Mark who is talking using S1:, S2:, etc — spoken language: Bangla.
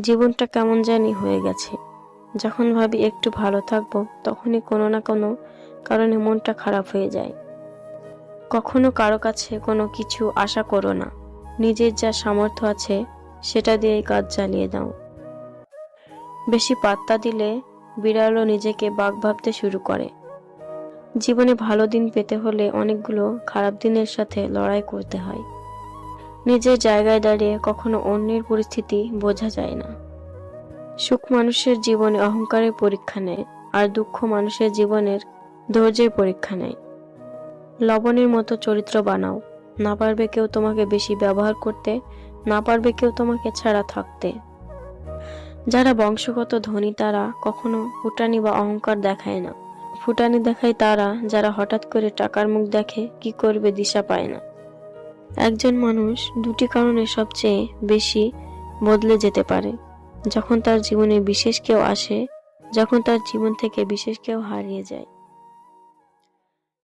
S1: জীবনটা কেমন জানি হয়ে গেছে। যখন ভাবি একটু ভালো থাকব, তখনই কোনো না কোনো কারণে মনটা খারাপ হয়ে যায়। কখনো কারও কাছে কোনো কিছু আশা করো না। নিজের যা সামর্থ্য আছে, সেটা দিয়েই কাজ চালিয়ে দাও। বেশি পাত্তা দিলে বিড়ালও নিজেকে বাঘ ভাবতে শুরু করে। জীবনে ভালো দিন পেতে হলে অনেকগুলো খারাপ দিনের সাথে লড়াই করতে হয়। নিজের জায়গায় দাঁড়িয়ে কখনো অন্যের পরিস্থিতি বোঝা যায় না। সুখ মানুষের জীবনে অহংকারের পরীক্ষা নেয়, আর দুঃখ মানুষের জীবনের ধৈর্যের পরীক্ষা নেয়। লবণের মতো চরিত্র বানাও, না পারবে কেউ তোমাকে বেশি ব্যবহার করতে, না পারবে কেউ তোমাকে ছাড়া থাকতে। যারা বংশগত ধনী, তারা কখনো ফুটানি বা অহংকার দেখায় না। ফুটানি দেখায় তারা, যারা হঠাৎ করে টাকার মুখ দেখে কি করবে দিশা পায় না। একজন মানুষ দুটি কারণে সবচেয়ে বেশি বদলে যেতে পারে। যখন তার জীবনে বিশেষ কেউ আসে, যখন তার জীবন থেকে বিশেষ কেউ হারিয়ে যায়।